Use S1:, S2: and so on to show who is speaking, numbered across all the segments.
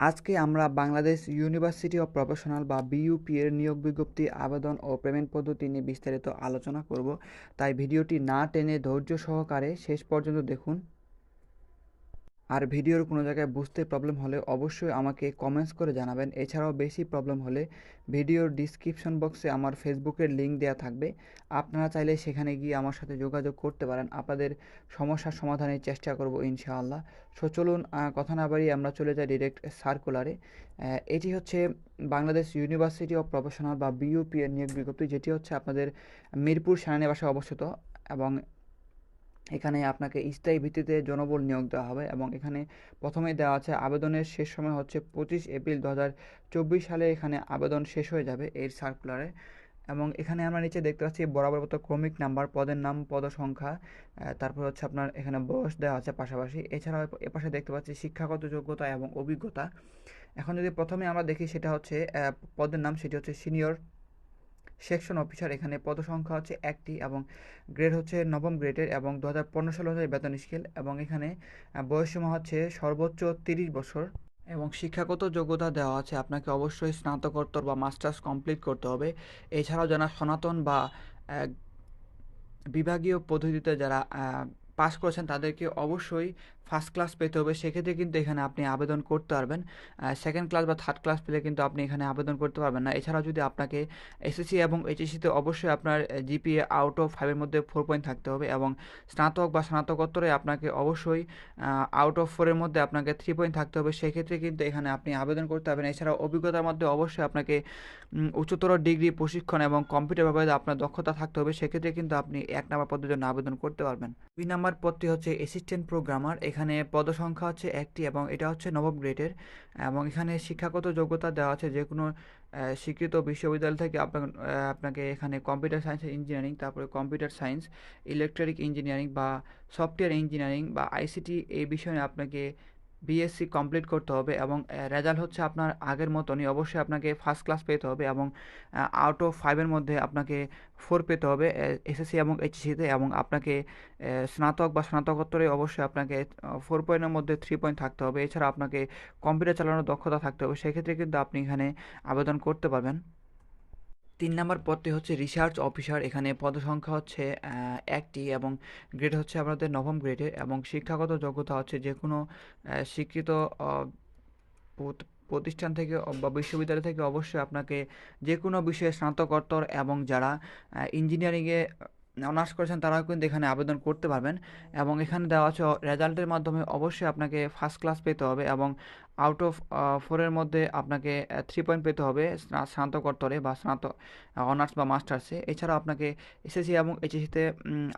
S1: আজকে আমরা Bangladesh university of professional বা বিইউপি এর নিয়োগ বিজ্ঞপ্তি, আবেদন ও পেমেন্ট পদ্ধতি নিয়ে বিস্তারিত আলোচনা করব। তাই ভিডিওটি না টেনে ধৈর্য সহকারে শেষ পর্যন্ত দেখুন। আর ভিডিওর কোনো জায়গায় বুঝতে প্রবলেম হলে অবশ্যই আমাকে কমেন্টস করে জানাবেন। এছাড়াও বেশি প্রবলেম হলে ভিডিওর ডিসক্রিপশন বক্সে আমার ফেসবুকের লিঙ্ক দেওয়া থাকবে। আপনারা চাইলে সেখানে গিয়ে আমার সাথে যোগাযোগ করতে পারেন। আপনাদের সমস্যার সমাধানের চেষ্টা করব ইনশাআল্লাহ। সো চলুন কথা না বাড়িয়ে আমরা চলে যাই ডিরেক্ট সার্কুলারে এটি হচ্ছে বাংলাদেশ ইউনিভার্সিটি অফ প্রফেশনাল বা বিইউপি এর নিয়োগ বিজ্ঞপ্তি। যেটি হচ্ছে আপনাদের মিরপুর সেনানিবাসে অবস্থিত এবং এখানে আপনাকে স্থায়ী ভিত্তিতে জনবল নিয়োগ দেওয়া হবে এবং এখানে প্রথমেই দেওয়া আছে আবেদনের শেষ সময় হচ্ছে পঁচিশ এপ্রিল দু হাজার চব্বিশ সালে এখানে আবেদন শেষ হয়ে যাবে এই সার্কুলারে এবং এখানে আমরা নিচে দেখতে পাচ্ছি বরাবর মতো ক্রমিক নাম্বার, পদের নাম পদ সংখ্যা তারপর হচ্ছে আপনার এখানে বয়স দেওয়া আছে পাশাপাশি। এছাড়াও এপাশে দেখতে পাচ্ছি শিক্ষাগত যোগ্যতা এবং অভিজ্ঞতা। এখন যদি প্রথমে আমরা দেখি সেটা হচ্ছে পদের নাম সেটি হচ্ছে সিনিয়র সেকশন অফিসার, এখানে পদ সংখ্যা হচ্ছে একটি এবং গ্রেড হচ্ছে নবম গ্রেডের এবং দু হাজার পনেরো সাল অনুযায়ী বেতন স্কেল এবং এখানে বয়সসীমা হচ্ছে সর্বোচ্চ তিরিশ বছর এবং শিক্ষাগত যোগ্যতা দেওয়া আছে। আপনাকে অবশ্যই স্নাতকোত্তর বা মাস্টার্স কমপ্লিট করতে হবে। এছাড়াও যারা সনাতন বা বিভাগীয় পদ্ধতিতে যারা পাস করেছেন তাদেরকে অবশ্যই ফার্স্ট ক্লাস পেতে হবে। সেক্ষেত্রে কিন্তু এখানে আপনি আবেদন করতে পারবেন। সেকেন্ড ক্লাস বা থার্ড ক্লাস পেলে কিন্তু আপনি এখানে আবেদন করতে পারবেন না। এছাড়াও যদি আপনাকে এসএসসি এবং এইচএসসিতে অবশ্যই আপনার জিপিএ আউট অফ ফাইভের মধ্যে ফোর পয়েন্ট থাকতে হবে এবং স্নাতক বা স্নাতকোত্তরে আপনাকে অবশ্যই আউট অফ ফোরের মধ্যে আপনাকে থ্রি পয়েন্ট থাকতে হবে। সেক্ষেত্রে কিন্তু এখানে আপনি আবেদন করতে পারবেন। এছাড়াও অভিজ্ঞতার মধ্যে অবশ্যই আপনাকে উচ্চতর ডিগ্রি প্রশিক্ষণ এবং কম্পিউটার ব্যাপারে আপনার দক্ষতা থাকতে হবে। সেক্ষেত্রে কিন্তু আপনি এক নাম্বার পদের জন্য আবেদন করতে পারবেন। দুই নাম্বার পদটি হচ্ছে অ্যাসিস্ট্যান্ট প্রোগ্রামার এখানে পদসংখ্যা হচ্ছে একটি এবং এটা হচ্ছে নবম গ্রেডের এবং এখানে শিক্ষাগত যোগ্যতা দেওয়া আছে যে কোনো স্বীকৃত বিশ্ববিদ্যালয় থেকে আপনার আপনাকে এখানে কম্পিউটার সায়েন্স ইঞ্জিনিয়ারিং, তারপরে কম্পিউটার সায়েন্স, ইলেকট্রনিক ইঞ্জিনিয়ারিং বা সফটওয়্যার ইঞ্জিনিয়ারিং বা আইসিটি এই বিষয়ে আপনাকে বিএসসি কমপ্লিট করতে হবে এবং রেজাল্ট হচ্ছে আপনার আগের মতনই। অবশ্যই আপনাকে ফার্স্ট ক্লাস পেতে হবে এবং আউট অফ ফাইভের মধ্যে আপনাকে ফোর পেতে হবে এসএসসি এবং এইচএসসিতে এবং আপনাকে স্নাতক বা স্নাতকোত্তরে অবশ্যই আপনাকে ফোর পয়েন্টের মধ্যে থ্রি পয়েন্ট থাকতে হবে। এছাড়া আপনাকে কম্পিউটার চালানোর দক্ষতা থাকতে হবে। সেক্ষেত্রে কিন্তু আপনি এখানে আবেদন করতে পারবেন। তিন নম্বর পদটি হচ্ছে রিসার্চ অফিসার এখানে পদসংখ্যা হচ্ছে একটি এবং গ্রেড হচ্ছে আপনাদের নবম গ্রেডের এবং শিক্ষাগত যোগ্যতা হচ্ছে যে কোনো স্বীকৃত প্রতিষ্ঠান থেকে বা বিশ্ববিদ্যালয় থেকে অবশ্যই আপনাকে যে কোনো বিষয়ে স্নাতকোত্তর এবং যারা ইঞ্জিনিয়ারিংয়ে অনার্স করেছেন, তারাও কিন্তু এখানে আবেদন করতে পারবেন। এবং এখানে দেওয়া আছে রেজাল্টের মাধ্যমে অবশ্যই আপনাকে ফার্স্ট ক্লাস পেতে হবে এবং আউট অফ ফোরের মধ্যে আপনাকে থ্রি পয়েন্ট পেতে হবে স্না- স্নাতকোত্তরে বা স্নাতক অনার্স বা মাস্টার্সে এছাড়াও আপনাকে এসএসসি এবং এইচএসিতে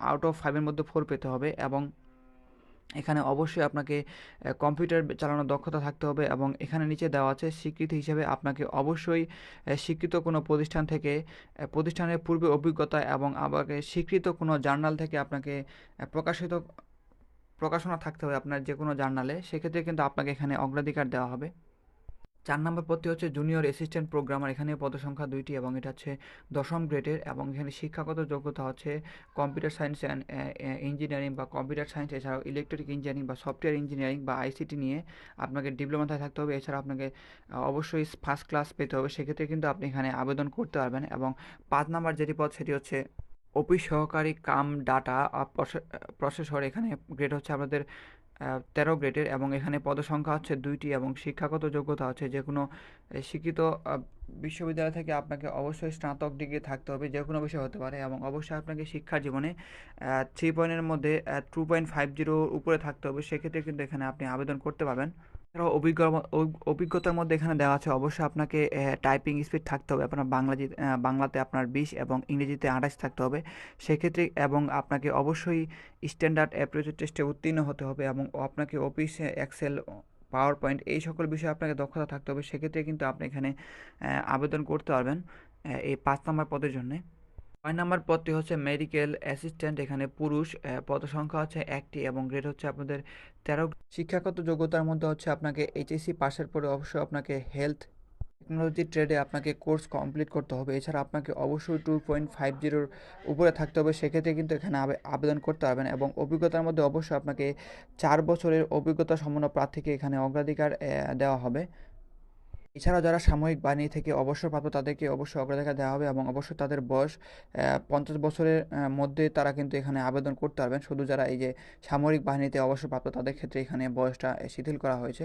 S1: আউট অফ ফাইভের মধ্যে ফোর পেতে হবে এবং এখানে অবশ্যই আপনাকে কম্পিউটার চালানোর দক্ষতা থাকতে হবে এবং এখানে নিচে দেওয়া আছে স্বীকৃতি হিসেবে আপনাকে অবশ্যই স্বীকৃত কোনো প্রতিষ্ঠান থেকে প্রতিষ্ঠানের পূর্বে অভিজ্ঞতা এবং আপনাকে স্বীকৃত কোনো জার্নাল থেকে আপনাকে প্রকাশিত, প্রকাশনা থাকতে হবে আপনার যে কোনো জার্নালে, সেক্ষেত্রে কিন্তু আপনাকে এখানে অগ্রাধিকার দেওয়া হবে। চার নম্বর পদটি হচ্ছে জুনিয়র অ্যাসিস্ট্যান্ট প্রোগ্রামার এখানে পদসংখ্যা দুইটি এবং এটা হচ্ছে দশম গ্রেডের এবং এখানে শিক্ষাগত যোগ্যতা হচ্ছে কম্পিউটার সায়েন্স অ্যান্ড ইঞ্জিনিয়ারিং বা কম্পিউটার সায়েন্স এছাড়াও ইলেকট্রিক ইঞ্জিনিয়ারিং বা সফটওয়্যার ইঞ্জিনিয়ারিং বা আইসিটি নিয়ে আপনাকে ডিপ্লোমাতে থাকতে হবে। এছাড়া আপনাকে অবশ্যই ফার্স্ট ক্লাস পেতে হবে। সেক্ষেত্রে কিন্তু আপনি এখানে আবেদন করতে পারবেন এবং পাঁচ নম্বর যেটি পদ, সেটি হচ্ছে অফিস সহকারী কাম ডাটা প্রসেসর। এখানে গ্রেড হচ্ছে আমাদের তেরো গ্রেডের এবং এখানে পদসংখ্যা হচ্ছে দুইটি এবং শিক্ষাগত যোগ্যতা হচ্ছে যে কোনো শিক্ষিত বিশ্ববিদ্যালয় থেকে আপনাকে অবশ্যই স্নাতক ডিগ্রি থাকতে হবে, যে কোনো বিষয় হতে পারে এবং অবশ্যই আপনাকে শিক্ষা জীবনে থ্রি পয়েন্টের মধ্যে টু পয়েন্ট ফাইভ জিরোর উপরে থাকতে হবে, সেক্ষেত্রে কিন্তু এখানে আপনি আবেদন করতে পারবেন। এছাড়াও অভিজ্ঞ অভিজ্ঞতার মধ্যে এখানে দেওয়া আছে অবশ্যই আপনাকে টাইপিং স্পিড থাকতে হবে। আপনার আহ, বাংলাতে আপনার বিশ এবং ইংরেজিতে আঠাশ থাকতে হবে। সেক্ষেত্রে এবং আপনাকে অবশ্যই স্ট্যান্ডার্ড অ্যাপ্রোচের টেস্টে উত্তীর্ণ হতে হবে এবং আপনাকে অফিস এক্সেল পাওয়ার পয়েন্ট এই সকল বিষয়ে আপনাকে দক্ষতা থাকতে হবে। সেক্ষেত্রে কিন্তু আপনি এখানে আবেদন করতে পারবেন এই পাঁচ নম্বর পদের জন্যে। ছয় নম্বর পদটি হচ্ছে মেডিকেল অ্যাসিস্ট্যান্ট এখানে পুরুষ পদ সংখ্যা হচ্ছে একটি এবং গ্রেড হচ্ছে আপনাদের তেরো। শিক্ষাগত যোগ্যতার মধ্যে হচ্ছে আপনাকে এইচএসসি পাশের পরে অবশ্যই আপনাকে হেলথ টেকনোলজি ট্রেডে আপনাকে কোর্স কমপ্লিট করতে হবে। এছাড়া আপনাকে অবশ্যই টু পয়েন্ট ফাইভ জিরোর উপরে থাকতে হবে। সেক্ষেত্রে কিন্তু এখানে আবে- আবেদন করতে পারবেন এবং অভিজ্ঞতার মধ্যে অবশ্যই আপনাকে চার বছরের অভিজ্ঞতা সম্পন্ন প্রার্থীকে এখানে অগ্রাধিকার দেওয়া হবে। এছাড়াও যারা সাময়িক বাহিনী থেকে অবসরপ্রাপ্ত, তাদেরকে অবশ্যই অগ্রাধিকার দেওয়া হবে এবং অবশ্যই তাদের বয়স পঞ্চাশ বছরের মধ্যে তারা কিন্তু এখানে আবেদন করতে পারবেন। শুধু যারা এই যে সামরিক বাহিনীতে অবসরপ্রাপ্ত, তাদের ক্ষেত্রে এখানে বয়সটা শিথিল করা হয়েছে।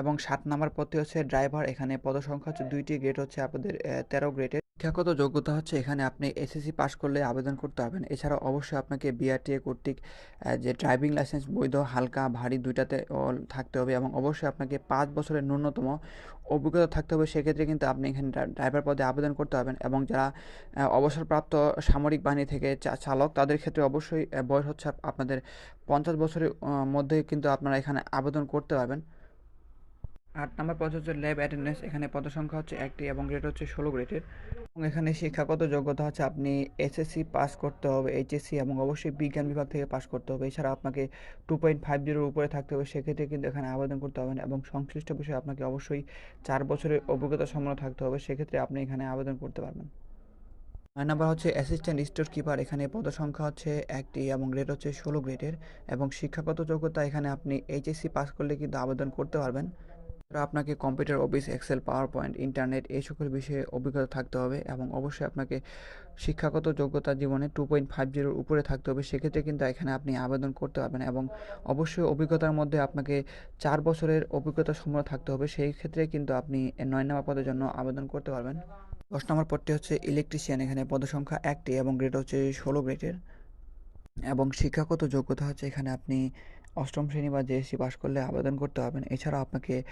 S1: এবং সাত নাম্বার পদটি হচ্ছে ড্রাইভার। এখানে পদসংখ্যা হচ্ছে দুইটি গ্রেড হচ্ছে আপনাদের তেরো গ্রেডের শিক্ষাগত যোগ্যতা হচ্ছে এখানে আপনি এসএসসি পাস করলে আবেদন করতে পারবেন। এছাড়াও অবশ্যই আপনাকে বিআরটিএ কর্তৃক যে ড্রাইভিং লাইসেন্স বৈধ, হালকা, ভারী দুইটাতে থাকতে হবে এবং অবশ্যই আপনাকে পাঁচ বছরের ন্যূনতম অভিজ্ঞতা থাকতে হবে। সেক্ষেত্রে কিন্তু আপনি এখানে ড্রাইভার পদে আবেদন করতে পারবেন এবং যারা অবসরপ্রাপ্ত সামরিক বাহিনী থেকে চালক, তাদের ক্ষেত্রে অবশ্যই বয়স হচ্ছে আপনাদের পঞ্চাশ বছরের মধ্যে কিন্তু আপনারা এখানে আবেদন করতে পারবেন। আট নম্বর পদ হচ্ছে ল্যাব অ্যাটেন্ডেন্স, এখানে পদসংখ্যা হচ্ছে একটি এবং গ্রেড হচ্ছে ষোলো গ্রেডের। এবং এখানে শিক্ষাগত যোগ্যতা হচ্ছে আপনি এসএসসি পাস করতে হবে, এইচএসসি এবং অবশ্যই বিজ্ঞান বিভাগ থেকে পাস করতে হবে। এছাড়া আপনাকে টু পয়েন্ট ফাইভ জিরোর উপরে থাকতে হবে, সেক্ষেত্রে কিন্তু এখানে আবেদন করতে হবে না এবং সংশ্লিষ্ট বিষয়ে আপনাকে অবশ্যই চার বছরের অভিজ্ঞতা সম্পন্ন থাকতে হবে, সেক্ষেত্রে আপনি এখানে আবেদন করতে পারবেন। নয় নাম্বার হচ্ছে অ্যাসিস্ট্যান্ট স্টোর কিপার এখানে পদসংখ্যা হচ্ছে একটি এবং গ্রেড হচ্ছে ষোলো গ্রেডের। এবং শিক্ষাগত যোগ্যতা, এখানে আপনি এইচএসসি পাস করলে কিন্তু আবেদন করতে পারবেন। আপনাকে computer office excel powerpoint internet এই সকল বিষয়ে অভিজ্ঞতা থাকতে হবে এবং অবশ্যই আপনাকে শিক্ষাগত যোগ্যতা জীবনে টু পয়েন্ট ফাইভ জিরোর উপরে থাকতে হবে। সেক্ষেত্রে কিন্তু এখানে আপনি আবেদন করতে পারবেন এবং অবশ্যই অভিজ্ঞতার মধ্যে আপনাকে চার বছরের অভিজ্ঞতা সম্পন্ন থাকতে হবে। সেই ক্ষেত্রে কিন্তু আপনি নয় নম্বর পদের জন্য আবেদন করতে পারবেন। দশ নম্বর পদটি হচ্ছে ইলেকট্রিশিয়ান এখানে পদসংখ্যা একটি এবং গ্রেড হচ্ছে ষোলো গ্রেডের এবং শিক্ষাগত যোগ্যতা হচ্ছে এখানে আপনি অষ্টম শ্রেণি বা জেএসসি পাস করলে আবেদন করতে পারবেন এছাড়াও আপনাকে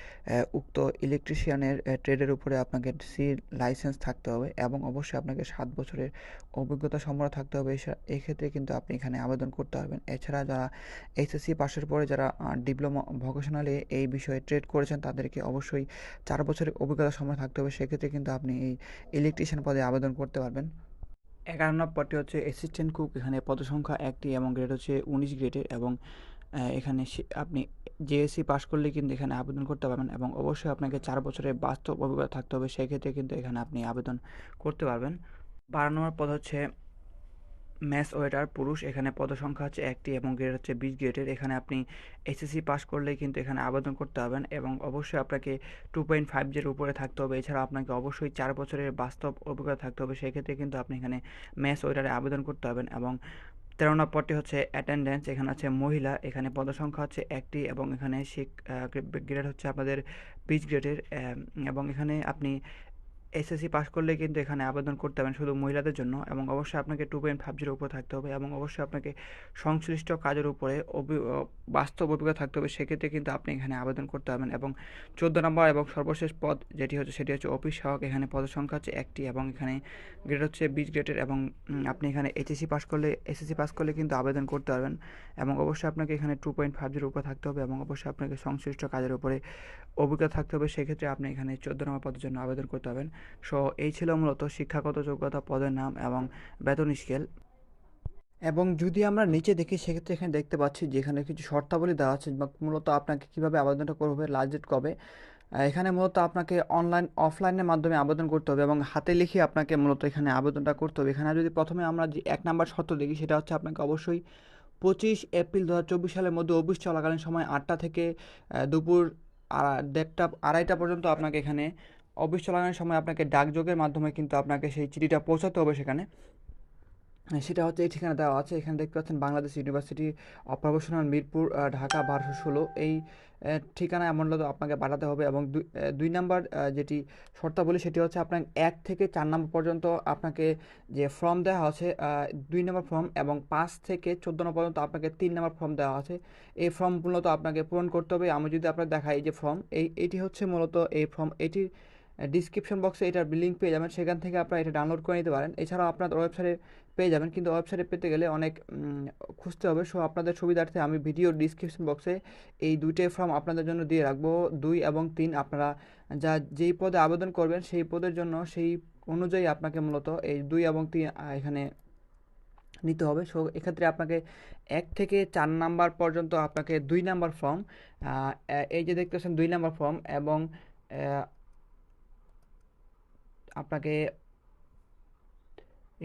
S1: উক্ত ইলেকট্রিশিয়ানের ট্রেডের উপরে আপনাকে সি লাইসেন্স থাকতে হবে এবং অবশ্যই আপনাকে সাত বছরের অভিজ্ঞতা সম্পন্ন থাকতে হবে। এছা- এই ক্ষেত্রে কিন্তু আপনি এখানে আবেদন করতে পারবেন। এছাড়া যারা এইচএসসি পাশের পরে যারা ডিপ্লোমা ভোকেশনালে এই বিষয়ে ট্রেড করেছেন, তাদেরকে অবশ্যই চার বছরের অভিজ্ঞতা সম্পন্ন থাকতে হবে। সেক্ষেত্রে কিন্তু আপনি এই ইলেকট্রিশিয়ান পদে আবেদন করতে পারবেন। এগারো নম্বর পদটি হচ্ছে অ্যাসিস্ট্যান্ট কুক এখানে পদসংখ্যা একটি এবং গ্রেড হচ্ছে উনিশ গ্রেডের এবং এখানে আপনি জেএসসি পাস করলে কিন্তু এখানে আবেদন করতে পারবেন এবং অবশ্যই আপনাকে চার বছরের বাস্তব অভিজ্ঞতা থাকতে হবে। সেক্ষেত্রে কিন্তু এখানে আপনি আবেদন করতে পারবেন। বারো নম্বর পদ হচ্ছে ম্যাথ ওয়েটার পুরুষ। এখানে পদসংখ্যা হচ্ছে একটি এবং গ্রেড হচ্ছে বিশ গ্রেডের এখানে আপনি এসএসসি পাস করলেই কিন্তু এখানে আবেদন করতে পারবেন এবং অবশ্যই আপনাকে টু পয়েন্ট ফাইভ জিরো উপরে থাকতে হবে। এছাড়া আপনাকে অবশ্যই চার বছরের বাস্তব অভিজ্ঞতা থাকতে হবে। সেক্ষেত্রে কিন্তু আপনি এখানে ম্যাথ ওয়েটারে আবেদন করতে পারবেন এবং তেরো নম্বরটি হচ্ছে অ্যাটেন্ডেন্স এখানে আছে মহিলা, এখানে পদসংখ্যা হচ্ছে একটি এবং এখানে শিক গ্রেড হচ্ছে আপনাদের পিচ গ্রেডের এবং এখানে আপনি এসএসসি পাস করলে কিন্তু এখানে আবেদন করতে পারবেন শুধু মহিলাদের জন্য এবং অবশ্যই আপনাকে টু পয়েন্ট ফাইভ জিরোর উপরে থাকতে হবে এবং অবশ্যই আপনাকে সংশ্লিষ্ট কাজের উপরে অভি- বাস্তব অভিজ্ঞতা থাকতে হবে। সেক্ষেত্রে কিন্তু আপনি এখানে আবেদন করতে পারবেন এবং চোদ্দ নম্বর এবং সর্বশেষ পদ যেটি হচ্ছে সেটি হচ্ছে অফিস সহায়ক। এখানে পদের সংখ্যা হচ্ছে একটি এবং এখানে গ্রেড হচ্ছে বিশ গ্রেডের এবং আপনি এখানে এইচএসসি পাস করলে এসএসসি পাস করলে কিন্তু আবেদন করতে পারবেন এবং অবশ্যই আপনাকে এখানে টু পয়েন্ট ফাইভ জিরোর উপরে থাকতে হবে এবং অবশ্যই আপনাকে সংশ্লিষ্ট কাজের উপরে অভিজ্ঞতা থাকতে হবে, সেক্ষেত্রে আপনি এখানে চোদ্দ নম্বর পদের জন্য আবেদন করতে হবেন। সো, এই ছিল মূলত শিক্ষাগত যোগ্যতা পদের নাম এবং বেতন স্কেল। এবং যদি আমরা নিচে দেখি, সেক্ষেত্রে এখানে দেখতে পাচ্ছি যেখানে কিছু শর্তাবলী দেওয়া আছে বা মূলত আপনাকে কীভাবে আবেদনটা করবে লাস্ট ডেট কবে। এখানে মূলত আপনাকে অনলাইন, অফলাইনের মাধ্যমে আবেদন করতে হবে এবং হাতে লিখে আপনাকে মূলত এখানে আবেদনটা করতে হবে। এখানে যদি প্রথমে আমরা যে এক নাম্বার শর্ত দেখি, সেটা হচ্ছে আপনাকে অবশ্যই পঁচিশ এপ্রিল দু হাজার চব্বিশ সালের মধ্যে অফিস চলাকালীন সময় আটটা থেকে দুপুর দেড়টা, আড়াইটা পর্যন্ত আপনাকে এখানে অফিস চলাকালীন সময় আপনাকে ডাকযোগের মাধ্যমে কিন্তু আপনাকে সেই চিঠিটা পৌঁছাতে হবে সেখানে। সেটা হচ্ছে এই ঠিকানা দেওয়া আছে। এখানে দেখতে পাচ্ছেন Bangladesh university of professional Mirpur Dhaka বারোশো ষোলো। এই আহ, ঠিকানায় মূলত আপনাকে পাঠাতে হবে এবং দুই দুই নাম্বার যেটি শর্তাবলী সেটি হচ্ছে আপনার এক থেকে চার নম্বর পর্যন্ত আপনাকে যে ফর্ম দেওয়া আছে দুই নম্বর ফর্ম এবং পাঁচ থেকে চোদ্দ নম্বর পর্যন্ত আপনাকে তিন নম্বর ফর্ম দেওয়া আছে। এই ফর্ম মূলত আপনাকে পূরণ করতে হবে। আমি যদি আপনার দেখাই এই যে ফর্ম এই এটি হচ্ছে মূলত এই ফর্ম এটির ডিসক্রিপশন বক্সে এটার লিঙ্ক পেয়ে যাবেন। সেখান থেকে আপনারা এটা ডাউনলোড করে নিতে পারেন। এছাড়াও আপনার ওয়েবসাইটে পেয়ে যাবেন। কিন্তু ওয়েবসাইটে পেতে গেলে অনেক খুঁজতে হবে। সো আপনাদের সুবিধার্থে আমি ভিডিও ডিসক্রিপশন বক্সে এই দুইটাই ফর্ম আপনাদের জন্য দিয়ে রাখব। দুই এবং তিন আপনারা যা যেই পদে আবেদন করবেন সেই পদের জন্য সেই অনুযায়ী আপনাকে মূলত এই দুই এবং তিন এখানে নিতে হবে। সো এক্ষেত্রে আপনাকে এক থেকে চার নাম্বার পর্যন্ত আপনাকে দুই নাম্বার ফর্ম এই যে দেখতে পাচ্ছেন দুই নাম্বার ফর্ম এবং আপনাকে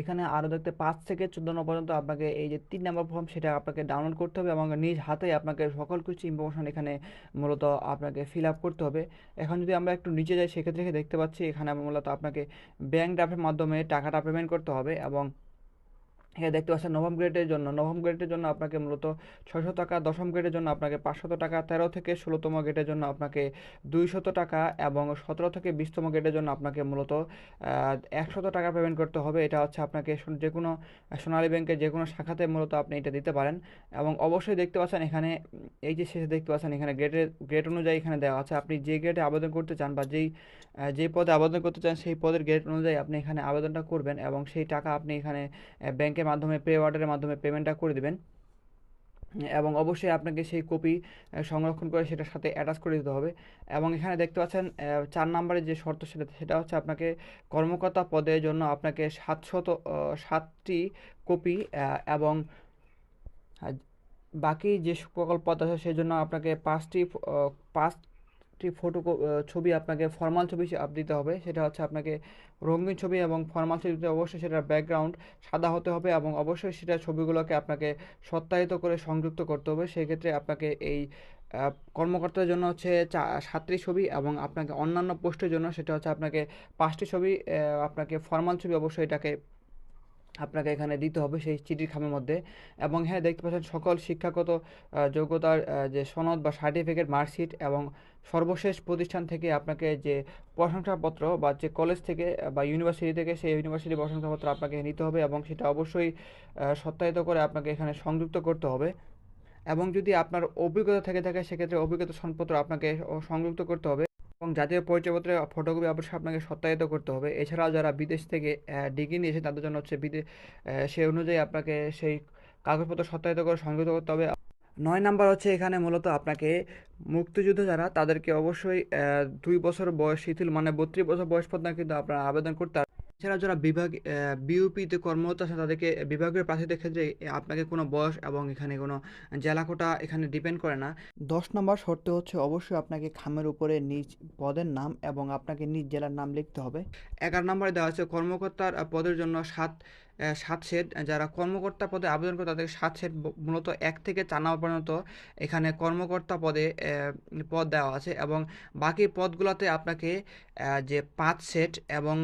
S1: এখানে আরও দেখতে পাঁচ থেকে চোদ্দ নম্বর পর্যন্ত আপনাকে এই যে তিন নম্বর ফর্ম সেটা আপনাকে ডাউনলোড করতে হবে এবং নিজ হাতে আপনাকে সকল কিছু ইনফরমেশন এখানে মূলত আপনাকে ফিল আপ করতে হবে। এখন যদি আমরা একটু নিচে যাই, সেক্ষেত্রে দেখতে পাচ্ছি এখানে মূলত আপনাকে ব্যাঙ্ক ড্রাফের মাধ্যমে টাকাটা পেমেন্ট করতে হবে এবং এখানে দেখতে পাচ্ছেন, নবম গ্রেডের জন্য, নবম গ্রেডের জন্য আপনাকে মূলত ছশো টাকা, দশম গ্রেডের জন্য আপনাকে পাঁচশত টাকা, তেরো থেকে ষোলোতম গ্রেডের জন্য আপনাকে দুইশত টাকা এবং সতেরো থেকে বিশতম গ্রেডের জন্য আপনাকে মূলত একশত টাকা পেমেন্ট করতে হবে। এটা হচ্ছে আপনাকে যে কোনো সোনালী ব্যাংকের যে কোনো শাখাতে মূলত আপনি এটা দিতে পারেন এবং অবশ্যই দেখতে পাচ্ছেন এখানে, এই যে শেষে দেখতে পাচ্ছেন এখানে গ্রেডের গ্রেড অনুযায়ী এখানে দেওয়া আছে। আপনি যে গ্রেডে আবেদন করতে চান বা যেই যে পদে আবেদন করতে চান সেই পদের গ্রেড অনুযায়ী আপনি এখানে আবেদনটা করবেন এবং সেই টাকা আপনি এখানে ব্যাংকের মাধ্যমে পে অর্ডারের মাধ্যমে পেমেন্টটা করে দেবেন। এবং অবশ্যই আপনাকে সেই কপি সংরক্ষণ করে সেটার সাথে অ্যাটাচ করে দিতে হবে। এবং এখানে দেখতে পাচ্ছেন চার নম্বরের যে শর্ত সেটা সেটা হচ্ছে আপনাকে কর্মকর্তা পদের জন্য আপনাকে সাতশত সাতটি কপি এবং বাকি যে সকল পদ আছে সেই জন্য আপনাকে পাঁচটি পাঁচ একটি ফটো ছবি আপনাকে ফর্মাল ছবি দিতে হবে। সেটা হচ্ছে আপনাকে রঙিন ছবি এবং ফর্মাল ছবিতে অবশ্যই সেটার ব্যাকগ্রাউন্ড সাদা হতে হবে এবং অবশ্যই সেটা ছবিগুলোকে আপনাকে সত্যায়িত করে সংযুক্ত করতে হবে। সেক্ষেত্রে আপনাকে এই কর্মকর্তার জন্য হচ্ছে সাতটি ছবি এবং আপনাকে অন্যান্য পোস্টের জন্য সেটা হচ্ছে আপনাকে পাঁচটি ছবি আপনাকে ফর্মাল ছবি অবশ্যই এটাকে আপনাকে এখানে দিতে হবে সেই চিঠির খামের মধ্যে। এবং হ্যাঁ দেখতে পাচ্ছেন সকল শিক্ষাগত যোগ্যতার যে সনদ বা সার্টিফিকেট, মার্কশিট এবং সর্বশেষ প্রতিষ্ঠান থেকে আপনাকে যে প্রশংসাপত্র বা যে কলেজ থেকে বা ইউনিভার্সিটি থেকে সেই ইউনিভার্সিটির প্রশংসাপত্র আপনাকে নিতে হবে এবং সেটা অবশ্যই সত্যায়িত করে আপনাকে এখানে সংযুক্ত করতে হবে। এবং যদি আপনার অভিজ্ঞতা থেকে থাকে, সেক্ষেত্রে অভিজ্ঞতা সনদপত্র আপনাকে সংযুক্ত করতে হবে। এবং জাতীয় পরিচয়পত্রে ফটোকপি অবশ্যই আপনাকে সত্যায়িত করতে হবে। এছাড়াও যারা বিদেশ থেকে ডিগ্রি নিয়েছে, তাদের জন্য হচ্ছে বিদেশ সেই অনুযায়ী আপনাকে সেই কাগজপত্র সত্যায়িত করে সংযুক্ত করতে হবে। নয় নাম্বার হচ্ছে এখানে মূলত আপনাকে মুক্তিযুদ্ধ যারা, তাদেরকে অবশ্যই দুই বছর বয়স শিথিল মানে বত্রিশ বছর বয়স পর্যন্ত কিন্তু আপনারা আবেদন করতে এছাড়া যারা বিভাগ বিউপিতে কর্মরত আছে তাদেরকে বিভাগীয় প্রার্থীদের ক্ষেত্রে আপনাকে কোনো বয়স এবং এখানে কোনো জেলা কোটা এখানে ডিপেন্ড করে না। দশ নম্বর শর্ত হচ্ছে অবশ্যই আপনাকে খামের উপরে নিজ পদের নাম এবং আপনাকে নিজ জেলার নাম লিখতে হবে। এগারো নম্বরে দেওয়া আছে কর্মকর্তার পদের জন্য সাত সাত সেট যারা কর্মকর্তা পদে আবেদন করে তাদের সাত সেট মূলত এক থেকে চার নম্বর পর্যন্ত এখানে কর্মকর্তা পদে পদ দেওয়া আছে এবং বাকি পদগুলোতে আপনাকে যে পাঁচ সেট এবং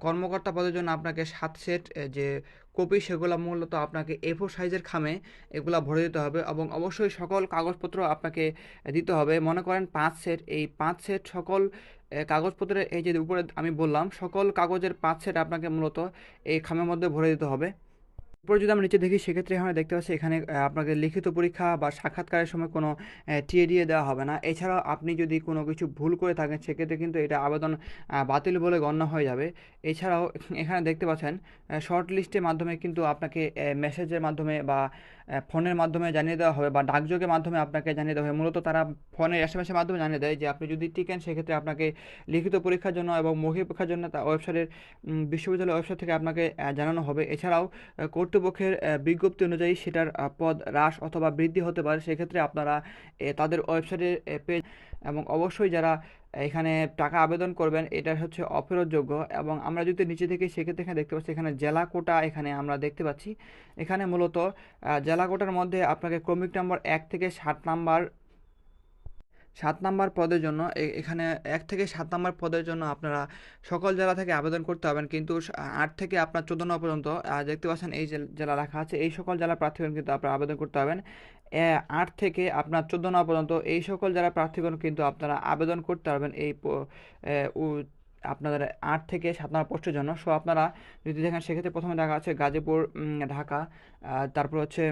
S1: কর্মকর্তা পদের জন্য আপনাকে সাত সেট যে কপি সেগুলো মূলত আপনাকে এফোর সাইজের খামে এগুলো ভরে দিতে হবে এবং অবশ্যই সকল কাগজপত্র আপনাকে দিতে হবে। মনে করেন পাঁচ সেট, এই পাঁচ সেট সকল কাগজপত্রের এই যে উপরে আমি বললাম, সকল কাগজের পাঁচ সেট আপনাকে মূলত এই খামের মধ্যে ভরে দিতে হবে। এরপর যদি আমরা নিচে দেখি, সেক্ষেত্রে এখানে দেখতে পাচ্ছি এখানে আপনাকে লিখিত পরীক্ষা বা সাক্ষাৎকারের সময় কোনো টিএডিএ দেওয়া হবে না। এছাড়াও আপনি যদি কোনো কিছু ভুল করে থাকেন, সেক্ষেত্রে কিন্তু এটা আবেদন বাতিল বলে গণ্য হয়ে যাবে। এছাড়াও এখানে দেখতে পাচ্ছেন শর্ট লিস্টের মাধ্যমে কিন্তু আপনাকে মেসেজের মাধ্যমে বা ফোনের মাধ্যমে জানিয়ে দেওয়া হবে বা ডাকযোগের মাধ্যমে আপনাকে জানিয়ে দেওয়া হবে। মূলত তারা ফোনের এস এম এসের মাধ্যমে জানিয়ে দেয় যে, আপনি যদি টিকেন, সেক্ষেত্রে আপনাকে লিখিত পরীক্ষার জন্য এবং মৌখিক পরীক্ষার জন্য তা ওয়েবসাইটের বিশ্ববিদ্যালয় ওয়েবসাইট থেকে আপনাকে জানানো হবে। এছাড়াও কর্তৃপক্ষের বিজ্ঞপ্তি অনুযায়ী সেটার পদ হ্রাস অথবা বৃদ্ধি হতে পারে। সেক্ষেত্রে আপনারা তাদের ওয়েবসাইটে পেজ এবং অবশ্যই যারা এখানে টাকা আবেদন করবেন, এটা হচ্ছে অফেরতযোগ্য এবং আমরা যদি নিচে থেকে সেক্ষেত্রে এখানে দেখতে পাচ্ছি, এখানে জেলা কোটা এখানে আমরা দেখতে পাচ্ছি। এখানে মূলত জেলা কোটার মধ্যে আপনাকে ক্রমিক নাম্বার এক থেকে ষাট নাম্বার সাত নাম্বার পদের জন্য এখানে এক থেকে সাত নাম্বার পদের জন্য আপনারা সকল জেলা থেকে আবেদন করতে হবেন কিন্তু আট থেকে আপনার চোদ্দ নম্বর পর্যন্ত দেখতে পাচ্ছেন এই জেলা রাখা আছে। এই সকল জেলা প্রার্থীগণ কিন্তু আপনারা আবেদন করতে হবেন আট থেকে আপনার চোদ্দ নম্বর পর্যন্ত এই সকল যারা প্রার্থীগণ কিন্তু আপনারা আবেদন করতে পারবেন এই আপনাদের আট থেকে সাত নম্বর পোস্টের জন্য। সো আপনারা যদি দেখেন, সেক্ষেত্রে প্রথমে দেখা আছে গাজীপুর ঢাকা তারপর হচ্ছে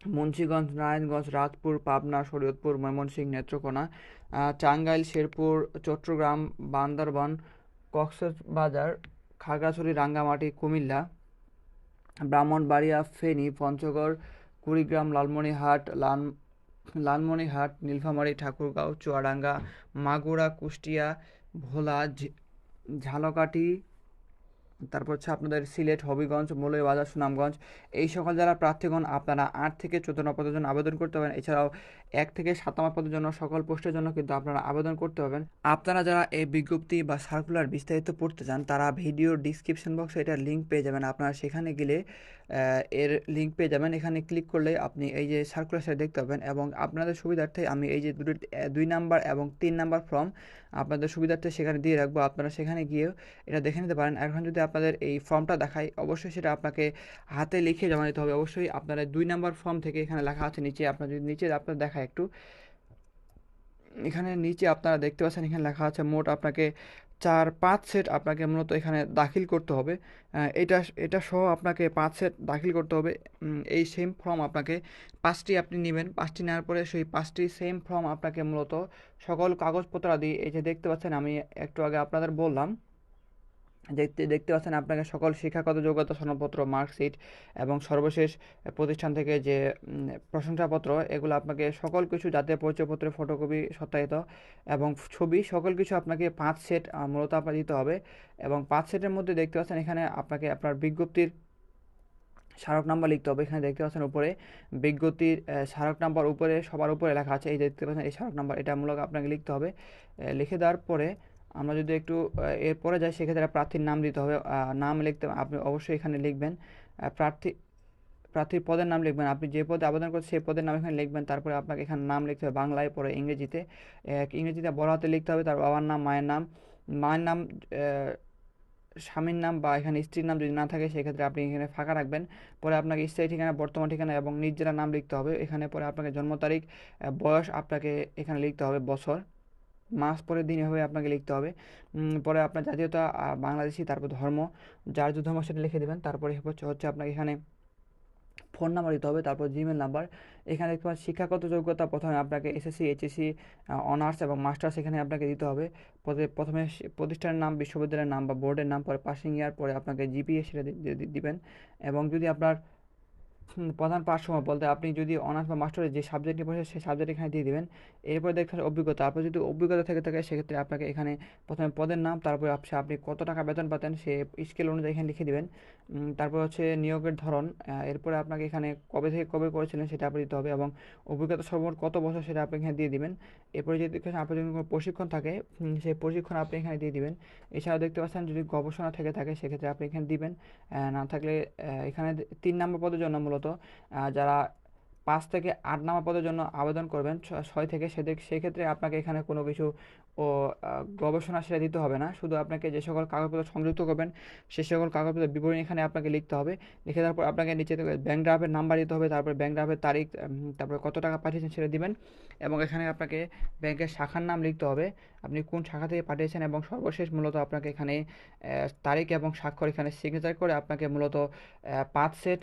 S1: মুন্সীগঞ্জ, নারায়ণগঞ্জ রাজপুর পাবনা, শরীয়তপুর, ময়মনসিংহ, নেত্রকোনা টাঙ্গাইল, শেরপুর, চট্টগ্রাম, বান্দরবান, কক্সবাজার, খাগড়াছড়ি, রাঙ্গামাটি, কুমিল্লা, ব্রাহ্মণবাড়িয়া, ফেনী, পঞ্চগড়, কুড়িগ্রাম লালমনিহাট লাল লালমনিহাট নীলফামারী, ঠাকুরগাঁও, চুয়াডাঙ্গা, মাগুরা, কুষ্টিয়া, ভোলা ঝালকাঠি তারপর হচ্ছে আপনাদের সিলেট, হবিগঞ্জ মৌলভীবাজার সুনামগঞ্জ, এই সকল যারা প্রার্থীগণ, আপনারা আট থেকে চোদ্দ নম্বর পদের জন্য আবেদন করতে পারেন। এছাড়াও এক থেকে সাত নম্বর পদের জন্য সকল পোস্টের জন্য কিন্তু আপনারা আবেদন করতে পারবেন। আপনারা যারা এই বিজ্ঞপ্তি বা সার্কুলার বিস্তারিত পড়তে চান, তারা ভিডিও ডিসক্রিপশন বক্সে এটার লিঙ্ক পেয়ে যাবেন। আপনারা সেখানে গেলে এর লিঙ্ক পেয়ে যাবেন। এখানে ক্লিক করলে আপনি এই যে সার্কুলার দেখতে পাবেন এবং আপনাদের সুবিধার্থে আমি এই যে দুটো, দুই নাম্বার এবং তিন নাম্বার ফর্ম আপনাদের সুবিধার্থে সেখানে দিয়ে রাখব। আপনারা সেখানে গিয়েও এটা দেখে নিতে পারেন। এখন যদি আপনাদের এই ফর্মটা দেখায় অবশ্যই সেটা আপনাকে হাতে লিখে জমা দিতে হবে। অবশ্যই আপনারা দুই নাম্বার ফর্ম থেকে এখানে লেখা আছে নিচে। আপনার যদি নিচে আপনার দেখায় একটু। এখানে নিচে আপনারা দেখতে পাচ্ছেন এখানে লেখা আছে মোট আপনাকে চার, পাঁচ সেট আপনাকে মূলত এখানে দাখিল করতে হবে। এটা এটা সহ আপনাকে পাঁচ সেট দাখিল করতে হবে। এই সেম ফর্ম আপনাকে পাঁচটি আপনি নেবেন। পাঁচটি নেওয়ার পরে সেই পাঁচটি সেম ফর্ম আপনাকে মূলত সকল কাগজপত্র আদি এই যে দেখতে পাচ্ছেন আমি একটু আগে আপনাদের বললাম। দেখতে দেখতে পাচ্ছেন আপনাকে সকল শিক্ষাগত যোগ্যতা সনদপত্র, মার্কশিট এবং সর্বশেষ প্রতিষ্ঠান থেকে যে প্রশংসাপত্র, এগুলো আপনাকে সকল কিছু জাতীয় পরিচয়পত্রের ফটোকপি সত্যায়িত এবং ছবি সকল কিছু আপনাকে পাঁচ সেট মূলত আপনার দিতে হবে এবং পাঁচ সেটের মধ্যে দেখতে পাচ্ছেন এখানে আপনাকে আপনার বিজ্ঞপ্তির স্মারক নাম্বার লিখতে হবে। এখানে দেখতে পাচ্ছেন উপরে বিজ্ঞপ্তির স্মারক নাম্বার উপরে, সবার উপরে লেখা আছে। এই দেখতে পাচ্ছেন এই স্মারক নাম্বার, এটা মূলত আপনাকে লিখতে হবে। লিখে দেওয়ার পরে আমরা যদি একটু এরপরে যাই, সেক্ষেত্রে প্রার্থীর নাম দিতে হবে। নাম লিখতে, আপনি অবশ্যই এখানে লিখবেন। প্রার্থী, প্রার্থীর পদের নাম লিখবেন। আপনি যে পদে আবেদন করছেন, সেই পদের নাম এখানে লিখবেন। তারপরে আপনাকে এখানে নাম লিখতে হবে বাংলায়, পরে ইংরেজিতে। ইংরেজিতে বড় হাতে লিখতে হবে, তার বাবার নাম, মায়ের নাম। মায়ের নাম স্বামীর নাম বা এখানে স্ত্রীর নাম যদি না থাকে, সেক্ষেত্রে আপনি এখানে ফাঁকা রাখবেন। পরে আপনাকে স্থায়ী ঠিকানা, বর্তমান ঠিকানা এবং নিজ নাম লিখতে হবে। এখানে পরে আপনাকে জন্ম তারিখ বয়স আপনাকে এখানে লিখতে হবে, বছর। মাস পরে দিন এভাবে আপনাকে লিখতে হবে। পরে আপনার জাতীয়তা বাংলাদেশি, তারপর ধর্ম, যার যে ধর্ম সেটা লিখে দেবেন। তারপরে হচ্ছে আপনাকে এখানে ফোন নাম্বার দিতে হবে, তারপর জিমেল নাম্বার এখানে দেখতে পাচ্ছেন, শিক্ষাগত যোগ্যতা প্রথমে আপনাকে এসএসসি এইচএসসি অনার্স এবং মাস্টার্স এখানে আপনাকে দিতে হবে। প্রথমে প্রতিষ্ঠানের নাম, বিশ্ববিদ্যালয়ের নাম বা বোর্ডের নাম, পরে পাসিং ইয়ার পরে আপনাকে জিপিএ সেটা দিবেন। এবং যদি আপনার প্রধান পাঠ্যক্রম বলতে আপনি যদি অনার্স বা মাস্টারের যে সাবজেক্ট নিয়ে পড়েছেন, সেই সাবজেক্ট এখানে দিয়ে দেবেন। এরপরে দেখতে অভিজ্ঞতা। আপনার যদি অভিজ্ঞতা থেকে থাকে, সেক্ষেত্রে আপনাকে এখানে প্রথমে পদের নাম, তারপরে আপনি কত টাকা বেতন পাতেন, সে স্কেল অনুযায়ী এখানে লিখে দেবেন। তারপর হচ্ছে নিয়োগের ধরন এরপরে আপনাকে এখানে কবে থেকে কবে করেছিলেন সেটা আপনি দিতে হবে এবং অভিজ্ঞতা সর্বমোট কত বছর সেটা আপনি এখানে দিয়ে দিবেন। এরপরে যদি আপনার যদি কোনো প্রশিক্ষণ থাকে সেই প্রশিক্ষণ আপনি এখানে দিয়ে দিবেন। এছাড়াও দেখতে পাচ্ছেন যদি গবেষণা থেকে থাকে, সেক্ষেত্রে আপনি এখানে দিবেন। না থাকলে এখানে তিন নম্বর পদের জন্য মূলত যারা পাঁচ থেকে আট নাম্বার পদের জন্য আবেদন করবেন ছয় থেকে সেদের, সেক্ষেত্রে আপনাকে এখানে কোনো কিছু, ও গবেষণা সেটা দিতে হবে না। শুধু আপনাকে যে সকল কাগজপত্র সংযুক্ত করবেন, সে সকল কাগজপত্রের বিবরণী এখানে আপনাকে লিখতে হবে। লিখে তারপর আপনাকে নিচে ব্যাঙ্ক ড্রাফের নাম্বার দিতে হবে, তারপর ব্যাঙ্ক ড্রাফের তারিখ তারপরে কত টাকা পাঠিয়েছেন সেটা দিবেন এবং এখানে আপনাকে ব্যাংকের শাখার নাম লিখতে হবে। আপনি কোন শাখা থেকে পাঠিয়েছেন এবং সর্বশেষ মূলত আপনাকে এখানে তারিখ এবং স্বাক্ষর এখানে সিগনেচার করে আপনাকে মূলত পাঁচ সেট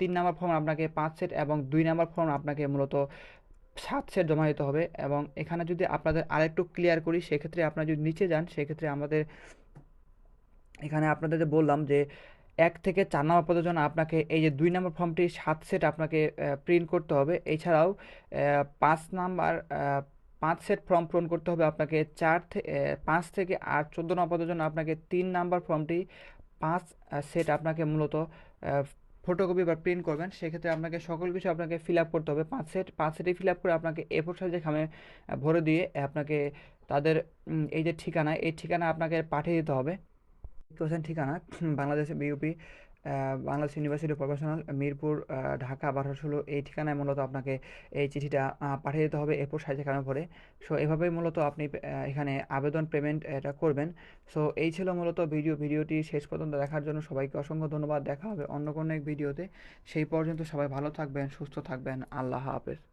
S1: তিন নাম্বার ফর্ম আপনাকে পাঁচ সেট এবং দুই নাম্বার ফর্ম আপনাকে মূলত সাত সেট জমা দিতে হবে এবং এখানে যদি আপনাদের আরেকটু ক্লিয়ার করি, সেক্ষেত্রে আপনারা যদি নিচে যান, সেক্ষেত্রে আমাদের এখানে আপনাদের বললাম যে এক থেকে চার নম্বর পদের জন্য আপনাকে এই যে দুই নম্বর ফর্মটি সাত সেট আপনাকে প্রিন্ট করতে হবে। এছাড়াও পাঁচ নাম্বার পাঁচ সেট ফর্ম পূরণ করতে হবে আপনাকে চার পাঁচ থেকে আর চোদ্দ নম্বর পদের জন্য আপনাকে তিন নাম্বার ফর্মটি পাঁচ সেট আপনাকে মূলত ফটোকপি বা প্রিন্ট করবেন, সেক্ষেত্রে আপনাকে সকল কিছু আপনাকে ফিল আপ করতে হবে। পাঁচ সেট পাঁচ সেটে ফিল আপ করে আপনাকে এ ফোর সাইজে খামে ভরে দিয়ে আপনাকে তাদের এই যে ঠিকানা, এই ঠিকানা আপনাকে পাঠিয়ে দিতে হবে। ঠিকানা, বাংলাদেশে BUP Bangladesh university professional Mirpur Dhaka বারো ষোলো, এই ঠিকানায় মূলত আপনাকে এই চিঠিটা পাঠিয়ে দিতে হবে এরপর সাইজে কারণে পরে সো এভাবেই মূলত আপনি এখানে আবেদন পেমেন্ট এটা করবেন। সো এই ছিল মূলত ভিডিও। ভিডিওটি শেষ পর্যন্ত দেখার জন্য সবাইকে অসংখ্য ধন্যবাদ। দেখা হবে অন্য কোনো এক ভিডিওতে। সেই পর্যন্ত সবাই ভালো থাকবেন, সুস্থ থাকবেন। আল্লাহ হাফেজ।